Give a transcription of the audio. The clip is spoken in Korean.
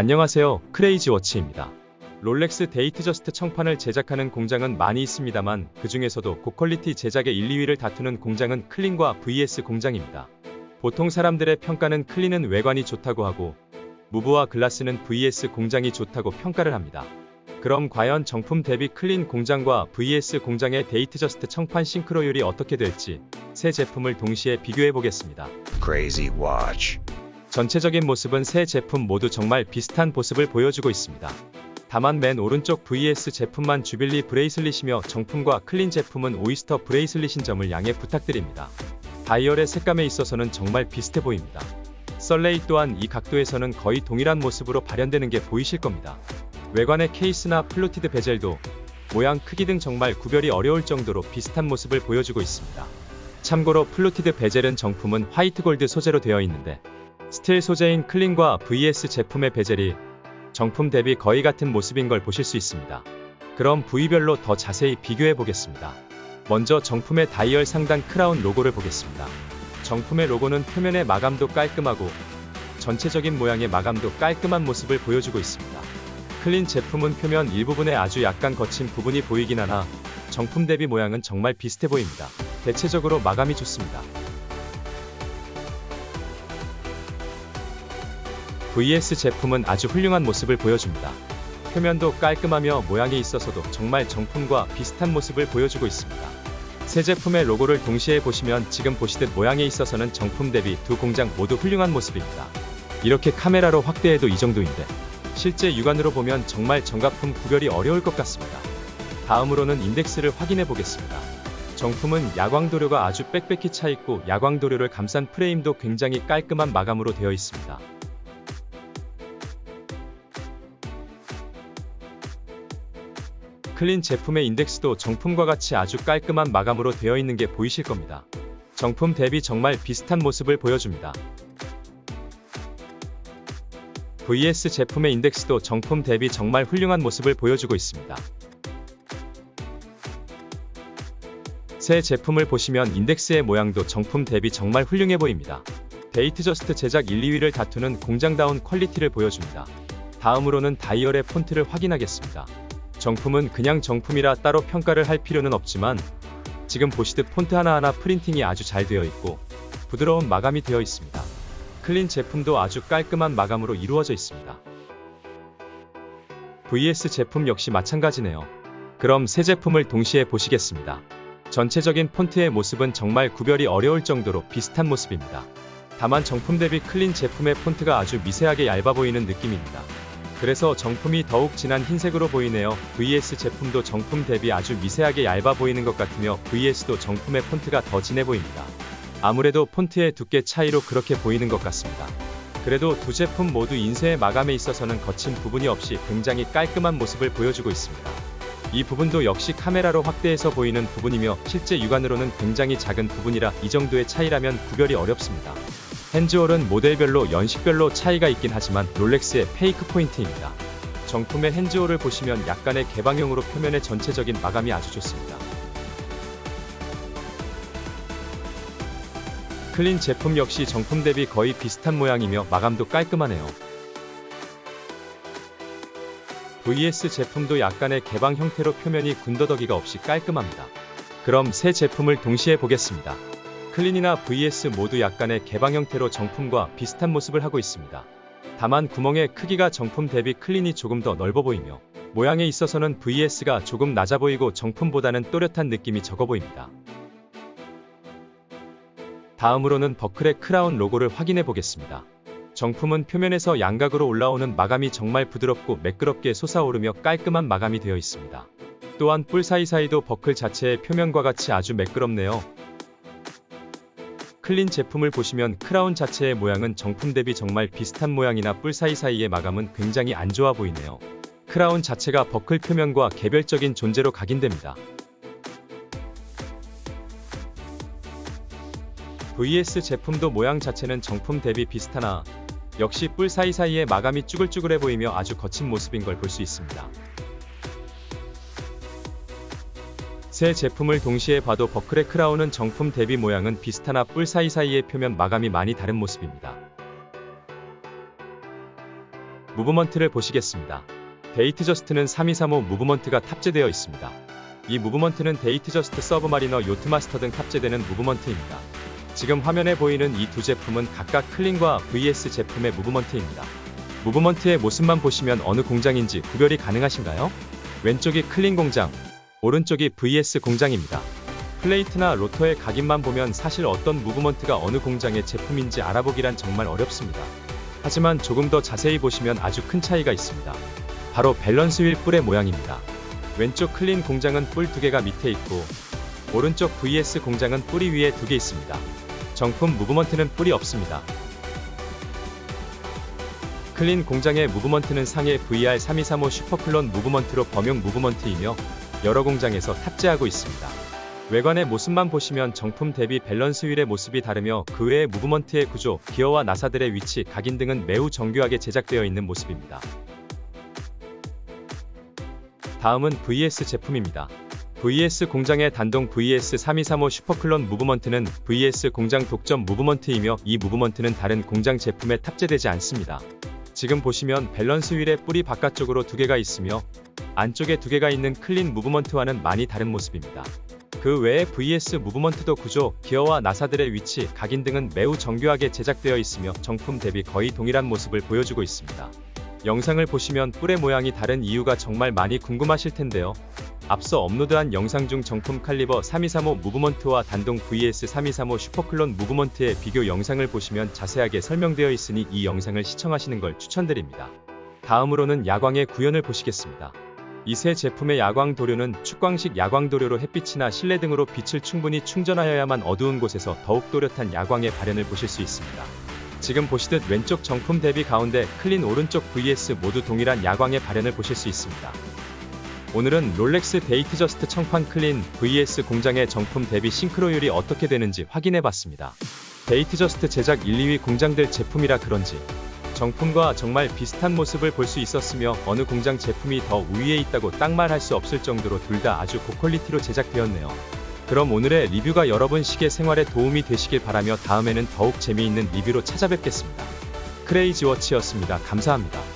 안녕하세요. 크레이지 워치입니다. 롤렉스 데이트저스트 청판을 제작하는 공장은 많이 있습니다만 그 중에서도 고퀄리티 제작의 1, 2위를 다투는 공장은 클린과 VS 공장입니다. 보통 사람들의 평가는 클린은 외관이 좋다고 하고 무브와 글라스는 VS 공장이 좋다고 평가를 합니다. 그럼 과연 정품 대비 클린 공장과 VS 공장의 데이트저스트 청판 싱크로율이 어떻게 될지 새 제품을 동시에 비교해 보겠습니다. Crazy Watch. 전체적인 모습은 세 제품 모두 정말 비슷한 모습을 보여주고 있습니다. 다만 맨 오른쪽 VS 제품만 주빌리 브레이슬릿이며 정품과 클린 제품은 오이스터 브레이슬릿인 점을 양해 부탁드립니다. 다이얼의 색감에 있어서는 정말 비슷해 보입니다. 썰레이 또한 이 각도에서는 거의 동일한 모습으로 발현되는 게 보이실 겁니다. 외관의 케이스나 플루티드 베젤도 모양 크기 등 정말 구별이 어려울 정도로 비슷한 모습을 보여주고 있습니다. 참고로 플루티드 베젤은 정품은 화이트 골드 소재로 되어 있는데 스틸 소재인 클린과 VS 제품의 베젤이 정품 대비 거의 같은 모습인 걸 보실 수 있습니다. 그럼 부위별로 더 자세히 비교해 보겠습니다. 먼저 정품의 다이얼 상단 크라운 로고를 보겠습니다. 정품의 로고는 표면의 마감도 깔끔하고 전체적인 모양의 마감도 깔끔한 모습을 보여주고 있습니다. 클린 제품은 표면 일부분에 아주 약간 거친 부분이 보이긴 하나 정품 대비 모양은 정말 비슷해 보입니다. 대체적으로 마감이 좋습니다. VS 제품은 아주 훌륭한 모습을 보여줍니다. 표면도 깔끔하며 모양이 있어서도 정말 정품과 비슷한 모습을 보여주고 있습니다. 새 제품의 로고를 동시에 보시면 지금 보시듯 모양에 있어서는 정품 대비 두 공장 모두 훌륭한 모습입니다. 이렇게 카메라로 확대해도 이 정도인데 실제 육안으로 보면 정말 정가품 구별이 어려울 것 같습니다. 다음으로는 인덱스를 확인해 보겠습니다. 정품은 야광 도료가 아주 빽빽히 차 있고 야광 도료를 감싼 프레임도 굉장히 깔끔한 마감으로 되어 있습니다. 클린 제품의 인덱스도 정품과 같이 아주 깔끔한 마감으로 되어 있는 게 보이실 겁니다. 정품 대비 정말 비슷한 모습을 보여줍니다. VS 제품의 인덱스도 정품 대비 정말 훌륭한 모습을 보여주고 있습니다. 새 제품을 보시면 인덱스의 모양도 정품 대비 정말 훌륭해 보입니다. 데이트저스트 제작 1, 2위를 다투는 공장다운 퀄리티를 보여줍니다. 다음으로는 다이얼의 폰트를 확인하겠습니다. 정품은 그냥 정품이라 따로 평가를 할 필요는 없지만 지금 보시듯 폰트 하나하나 프린팅이 아주 잘 되어 있고 부드러운 마감이 되어 있습니다. 클린 제품도 아주 깔끔한 마감으로 이루어져 있습니다. VS 제품 역시 마찬가지네요. 그럼 새 제품을 동시에 보시겠습니다. 전체적인 폰트의 모습은 정말 구별이 어려울 정도로 비슷한 모습입니다. 다만 정품 대비 클린 제품의 폰트가 아주 미세하게 얇아 보이는 느낌입니다. 그래서 정품이 더욱 진한 흰색으로 보이네요. VS 제품도 정품 대비 아주 미세하게 얇아 보이는 것 같으며 VS도 정품의 폰트가 더 진해 보입니다. 아무래도 폰트의 두께 차이로 그렇게 보이는 것 같습니다. 그래도 두 제품 모두 인쇄의 마감에 있어서는 거친 부분이 없이 굉장히 깔끔한 모습을 보여주고 있습니다. 이 부분도 역시 카메라로 확대해서 보이는 부분이며 실제 육안으로는 굉장히 작은 부분이라 이 정도의 차이라면 구별이 어렵습니다. 핸즈홀은 모델별로 연식별로 차이가 있긴 하지만 롤렉스의 페이크 포인트입니다. 정품의 핸즈홀을 보시면 약간의 개방형으로 표면의 전체적인 마감이 아주 좋습니다. 클린 제품 역시 정품 대비 거의 비슷한 모양이며 마감도 깔끔하네요. VS 제품도 약간의 개방 형태로 표면이 군더더기가 없이 깔끔합니다. 그럼 새 제품을 동시에 보겠습니다. 클린이나 VS 모두 약간의 개방 형태로 정품과 비슷한 모습을 하고 있습니다. 다만 구멍의 크기가 정품 대비 클린이 조금 더 넓어 보이며 모양에 있어서는 VS가 조금 낮아 보이고 정품보다는 또렷한 느낌이 적어 보입니다. 다음으로는 버클의 크라운 로고를 확인해 보겠습니다. 정품은 표면에서 양각으로 올라오는 마감이 정말 부드럽고 매끄럽게 솟아오르며 깔끔한 마감이 되어 있습니다. 또한 뿔 사이사이도 버클 자체의 표면과 같이 아주 매끄럽네요. 클린 제품을 보시면 크라운 자체의 모양은 정품 대비 정말 비슷한 모양이나 뿔 사이사이의 마감은 굉장히 안 좋아 보이네요. 크라운 자체가 버클 표면과 개별적인 존재로 각인됩니다. VS 제품도 모양 자체는 정품 대비 비슷하나 역시 뿔 사이사이의 마감이 쭈글쭈글해 보이며 아주 거친 모습인 걸 볼 수 있습니다. 새 제품을 동시에 봐도 버클의 크라운은 정품 대비 모양은 비슷하나 뿔 사이사이의 표면 마감이 많이 다른 모습입니다. 무브먼트를 보시겠습니다. 데이트 저스트는 3235 무브먼트가 탑재되어 있습니다. 이 무브먼트는 데이트 저스트 서브마리너 요트마스터 등 탑재되는 무브먼트입니다. 지금 화면에 보이는 이 두 제품은 각각 클린과 VS 제품의 무브먼트입니다. 무브먼트의 모습만 보시면 어느 공장인지 구별이 가능하신가요? 왼쪽이 클린 공장, 오른쪽이 VS 공장입니다. 플레이트나 로터의 각인만 보면 사실 어떤 무브먼트가 어느 공장의 제품인지 알아보기란 정말 어렵습니다. 하지만 조금 더 자세히 보시면 아주 큰 차이가 있습니다. 바로 밸런스 휠 뿔의 모양입니다. 왼쪽 클린 공장은 뿔 두 개가 밑에 있고 오른쪽 VS 공장은 뿔이 위에 두 개 있습니다. 정품 무브먼트는 뿔이 없습니다. 클린 공장의 무브먼트는 상해 VR3235 슈퍼클론 무브먼트로 범용 무브먼트이며 여러 공장에서 탑재하고 있습니다. 외관의 모습만 보시면 정품 대비 밸런스 휠의 모습이 다르며 그 외의 무브먼트의 구조, 기어와 나사들의 위치, 각인 등은 매우 정교하게 제작되어 있는 모습입니다. 다음은 VS 제품입니다. VS 공장의 단동 VS3235 슈퍼클론 무브먼트는 VS 공장 독점 무브먼트이며 이 무브먼트는 다른 공장 제품에 탑재되지 않습니다. 지금 보시면 밸런스 휠의 뿔이 바깥쪽으로 두 개가 있으며 안쪽에 두 개가 있는 클린 무브먼트와는 많이 다른 모습입니다. 그 외에 VS 무브먼트도 구조, 기어와 나사들의 위치, 각인 등은 매우 정교하게 제작되어 있으며 정품 대비 거의 동일한 모습을 보여주고 있습니다. 영상을 보시면 뿔의 모양이 다른 이유가 정말 많이 궁금하실 텐데요. 앞서 업로드한 영상 중 정품 칼리버 3235 무브먼트와 단동 VS3235 슈퍼클론 무브먼트의 비교 영상을 보시면 자세하게 설명되어 있으니 이 영상을 시청하시는 걸 추천드립니다. 다음으로는 야광의 구현을 보시겠습니다. 이세 제품의 야광 도료는 축광식 야광 도료로 햇빛이나 실내 등으로 빛을 충분히 충전하여야만 어두운 곳에서 더욱 또렷한 야광의 발현을 보실 수 있습니다. 지금 보시듯 왼쪽 정품 대비 가운데 클린 오른쪽 VS 모두 동일한 야광의 발현을 보실 수 있습니다. 오늘은 롤렉스 데이트저스트 청판 클린 VS 공장의 정품 대비 싱크로율이 어떻게 되는지 확인해 봤습니다. 데이트저스트 제작 1, 2위 공장들 제품이라 그런지 정품과 정말 비슷한 모습을 볼 수 있었으며 어느 공장 제품이 더 우위에 있다고 딱 말할 수 없을 정도로 둘 다 아주 고퀄리티로 제작되었네요. 그럼 오늘의 리뷰가 여러분 시계 생활에 도움이 되시길 바라며 다음에는 더욱 재미있는 리뷰로 찾아뵙겠습니다. 크레이지워치였습니다. 감사합니다.